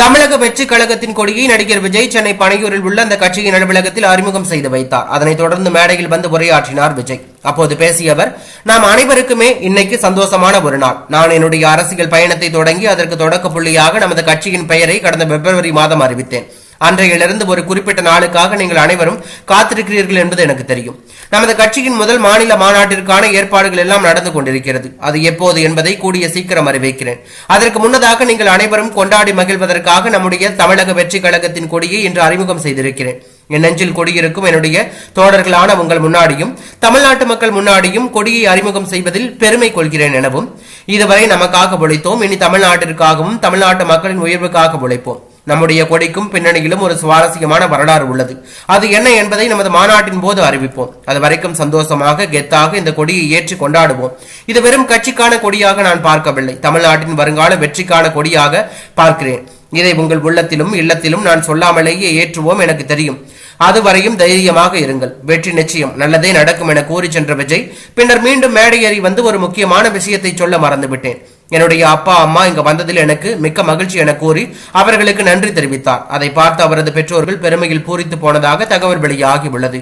தமிழக வெற்றி கழகத்தின் கொடியை நடிகர் விஜய் சென்னை பனையூரில் உள்ள அந்த கட்சியின் அலுவலகத்தில் அறிமுகம் செய்து வைத்தார். அதனைத் தொடர்ந்து மேடையில் வந்து உரையாற்றினார் விஜய். அப்போது பேசிய அவர் நாம் அனைவருக்குமே இன்னைக்கு சந்தோஷமான ஒரு நாள். நான் என்னுடைய அரசியல் பயணத்தை தொடங்கி அதற்கு தொடக்க புள்ளியாக நமது கட்சியின் பெயரை கடந்த பிப்ரவரி மாதம் அறிவித்தேன். அன்றையிலிருந்து ஒரு குறிப்பிட்ட நாளுக்காக நீங்கள் அனைவரும் காத்திருக்கிறீர்கள் என்பது எனக்கு தெரியும். நமது கட்சியின் முதல் மாநில மாநாட்டிற்கான ஏற்பாடுகள் எல்லாம் நடந்து கொண்டிருக்கிறது. அது எப்போது என்பதை கூடிய சீக்கிரம் அறிவிக்கிறேன். அதற்கு முன்னதாக நீங்கள் அனைவரும் கொண்டாடி மகிழ்வதற்காக நம்முடைய தமிழக வெற்றி கழகத்தின் கொடியை இன்று அறிமுகம் செய்திருக்கிறேன். என் நெஞ்சில் கொடியிருக்கும் என்னுடைய தோழர்களான உங்கள் முன்னாடியும் தமிழ்நாட்டு மக்கள் முன்னாடியும் கொடியை அறிமுகம் செய்வதில் பெருமை கொள்கிறேன் எனவும் இதுவரை நமக்காக உழைத்தோம் இனி தமிழ்நாட்டிற்காகவும் தமிழ்நாட்டு மக்களின் உயர்வுக்காக உழைப்போம் நம்முடைய கொடிக்கும் பின்னணியிலும் ஒரு சுவாரஸ்யமான வரலாறு உள்ளது. அது என்ன என்பதை நமது மாநாட்டின் போது அறிவிப்போம். அது வரைக்கும் சந்தோஷமாக கெத்தாக இந்த கொடியை ஏற்றி கொண்டாடுவோம். இது வெறும் கட்சிக்கான கொடியாக நான் பார்க்கவில்லை. தமிழ்நாட்டின் வருங்கால வெற்றிக்கான கொடியாக பார்க்கிறேன். இதை உங்கள் உள்ளத்திலும் இல்லத்திலும் நான் சொல்லாமலேயே ஏற்றுவோம் எனக்கு தெரியும். அதுவரையும் தைரியமாக இருங்கள். வெற்றி நிச்சயம். நல்லதே நடக்கும் என கூறி சென்ற விஜய் பின்னர் மீண்டும் மேடையேறி வந்து ஒரு முக்கியமான விஷயத்தை சொல்ல மறந்துவிட்டேன். என்னுடைய அப்பா அம்மா இங்கு வந்ததில் எனக்கு மிக்க மகிழ்ச்சி என கூறி அவர்களுக்கு நன்றி தெரிவித்தார். அதை பார்த்து அவரது பெற்றோர்கள் பெருமையில் பூரித்து போனதாக தகவல் வெளியாகி உள்ளது.